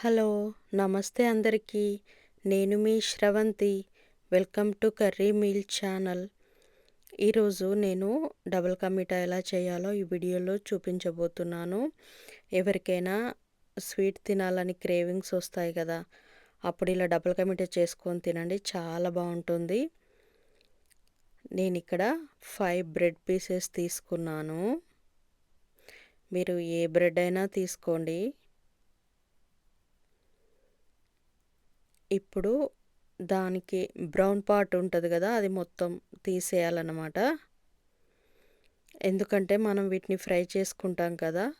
Hello నమస్తే అందరికీ. నేను మీ Sravanthi. Welcome to curry meal channel. ఈరోజు నేను డబుల్ కమిటా ఎలా చేయాలో ఈ వీడియోలో చూపించబోతున్నాను. ఎవరికైనా స్వీట్ తినాలని క్రేవింగ్స్ వస్తాయి కదా అప్పుడు ఇలా డబుల్ కమిటా చేసుకొని తినండి చాలా బాగుంటుంది. నేను ఇక్కడ ఫైవ్ బ్రెడ్ పీసెస్ తీసుకున్నాను. మీరు ఏ బ్రెడ్ అయినా తీసుకోండి. ఇప్పుడు దానికి బ్రౌన్ పార్ట్ ఉంటుంది కదా అది మొత్తం తీసేయాలన్నమాట. ఎందుకంటే మనం వీటిని ఫ్రై చేసుకుంటాం కదా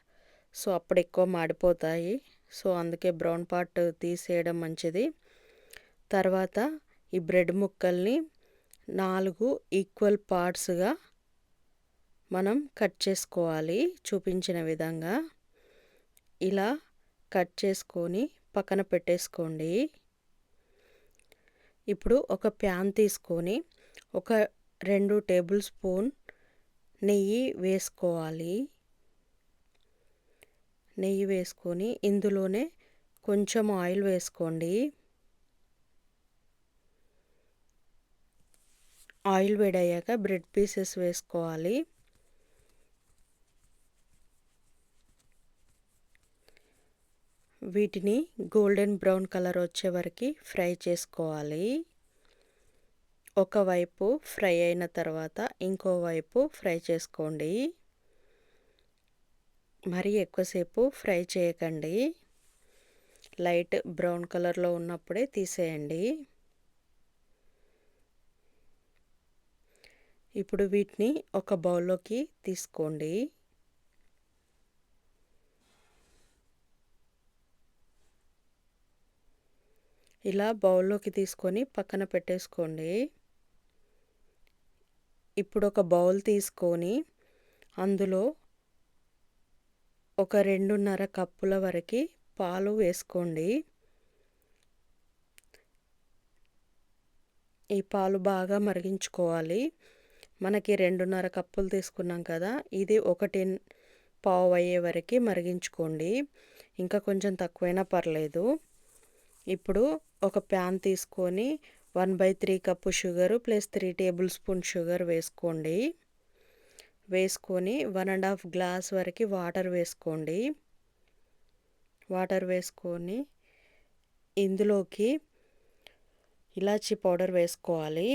సో అప్పుడు ఎక్కువ మాడిపోతాయి. సో అందుకే బ్రౌన్ పార్ట్ తీసేయడం మంచిది. తర్వాత ఈ బ్రెడ్ ముక్కల్ని నాలుగు ఈక్వల్ పార్ట్స్గా మనం కట్ చేసుకోవాలి చూపించిన విధంగా. ఇలా కట్ చేసుకొని పక్కన పెట్టేసుకోండి. ఇప్పుడు ఒక ప్యాన్ తీసుకొని ఒక రెండు టేబుల్ స్పూన్ నెయ్యి వేసుకోవాలి. నెయ్యి వేసుకొని ఇందులోనే కొంచెం ఆయిల్ వేసుకోండి. ఆయిల్ వేడయ్యాక బ్రెడ్ పీసెస్ వేసుకోవాలి. వీటిని గోల్డెన్ బ్రౌన్ కలర్ వచ్చే వరకు ఫ్రై చేసుకోవాలి. ఒకవైపు ఫ్రై అయిన తర్వాత ఇంకోవైపు ఫ్రై చేసుకోండి. మరీ ఎక్కువసేపు ఫ్రై చేయకండి. లైట్ బ్రౌన్ కలర్లో ఉన్నప్పుడే తీసేయండి. ఇప్పుడు వీటిని ఒక బౌల్లోకి తీసుకోండి. ఇలా బౌల్లోకి తీసుకొని పక్కన పెట్టేసుకోండి. ఇప్పుడు ఒక బౌల్ తీసుకొని అందులో ఒక రెండున్నర కప్పుల వరకు పాలు వేసుకోండి. ఈ పాలు బాగా మరిగించుకోవాలి. మనకి రెండున్నర కప్పులు తీసుకున్నాం కదా ఇది ఒకటి పావు అయ్యే వరకు మరిగించుకోండి. ఇంకా కొంచెం తక్కువైనా పర్లేదు. ఇప్పుడు ఒక ప్యాన్ తీసుకొని one by three cup sugar plus three tablespoon sugar వేసుకోండి. వేసుకొని వన్ అండ్ హాఫ్ గ్లాస్ వరకు వాటర్ వేసుకోండి. వాటర్ వేసుకొని ఇందులోకి ఇలాచీ పౌడర్ వేసుకోవాలి.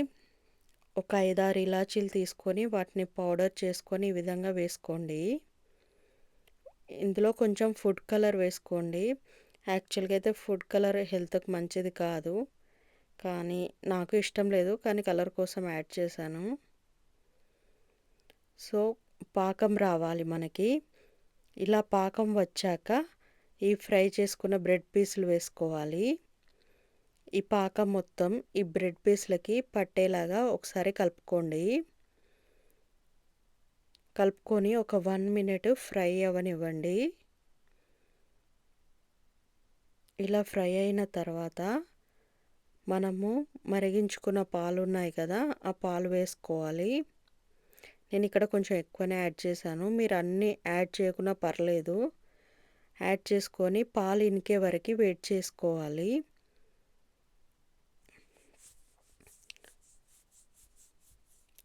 ఒక ఐదారు ఇలాచీలు తీసుకొని వాటిని పౌడర్ చేసుకొని ఈ విధంగా వేసుకోండి. ఇందులో కొంచెం ఫుడ్ కలర్ వేసుకోండి. యాక్చువల్గా అయితే ఫుడ్ కలర్ హెల్త్కి మంచిది కాదు. కానీ నాకు ఇష్టం లేదు. కానీ కలర్ కోసం యాడ్ చేశాను. సో పాకం రావాలి మనకి. ఇలా పాకం వచ్చాక ఈ ఫ్రై చేసుకున్న బ్రెడ్ పీసులు వేసుకోవాలి. ఈ పాకం మొత్తం ఈ బ్రెడ్ పీస్లకి పట్టేలాగా ఒకసారి కలుపుకోండి. కలుపుకొని ఒక వన్ మినిట్ ఫ్రై అవ్వనివ్వండి. ఇలా ఫ్రై అయిన తర్వాత మనము మరిగించుకున్న పాలు ఉన్నాయి కదా ఆ పాలు వేసుకోవాలి. నేను ఇక్కడ కొంచెం ఎక్కువనే యాడ్ చేశాను. మీరు అన్నీ యాడ్ చేయకుండా పర్లేదు. యాడ్ చేసుకొని పాలు ఇనికే వరకు వెయిట్ చేసుకోవాలి.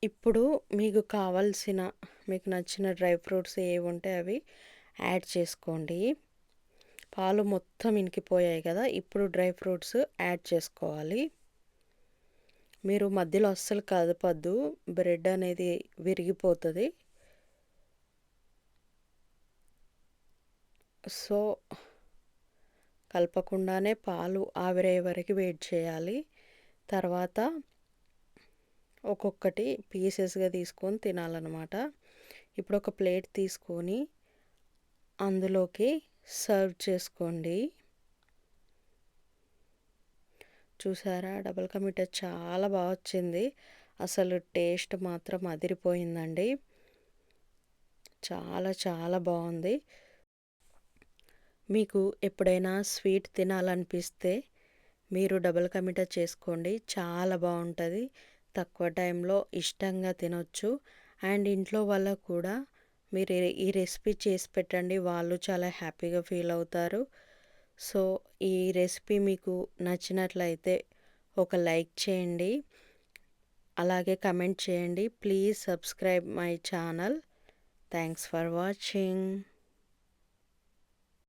ఇప్పుడు మీకు కావాల్సిన మీకు నచ్చిన డ్రై ఫ్రూట్స్ ఏవి ఉంటే అవి యాడ్ చేసుకోండి. పాలు మొత్తం ఇంకిపోయాయి కదా ఇప్పుడు డ్రై ఫ్రూట్స్ యాడ్ చేసుకోవాలి. మీరు మధ్యలో అస్సలు కదపద్దు బ్రెడ్ అనేది విరిగిపోతుంది. సో కలపకుండానే పాలు ఆవిరయ్యే వరకు వెయిట్ చేయాలి. తర్వాత ఒక్కొక్కటి పీసెస్గా తీసుకొని తినాలన్నమాట. ఇప్పుడు ఒక ప్లేట్ తీసుకొని అందులోకి సర్వ్ చేసుకోండి. చూసారా? డబుల్ కమిటా చాలా బాగా వచ్చింది. అసలు టేస్ట్ మాత్రం అదిరిపోయిందండి. చాలా చాలా బాగుంది. మీకు ఎప్పుడైనా స్వీట్ తినాలనిపిస్తే మీరు డబుల్ కమిటా చేసుకోండి. చాలా బాగుంటుంది. తక్కువ టైంలో ఇష్టంగా తినొచ్చు. అండ్ ఇంట్లో వాళ్ళకు కూడా మీరు ఈ రెసిపీ చేసి పెట్టండి. వాళ్ళు చాలా హ్యాపీగా ఫీల్ అవుతారు. సో ఈ రెసిపీ మీకు నచ్చినట్లయితే ఒక లైక్ చేయండి. అలాగే కమెంట్ చేయండి. Please subscribe my channel. Thanks for watching.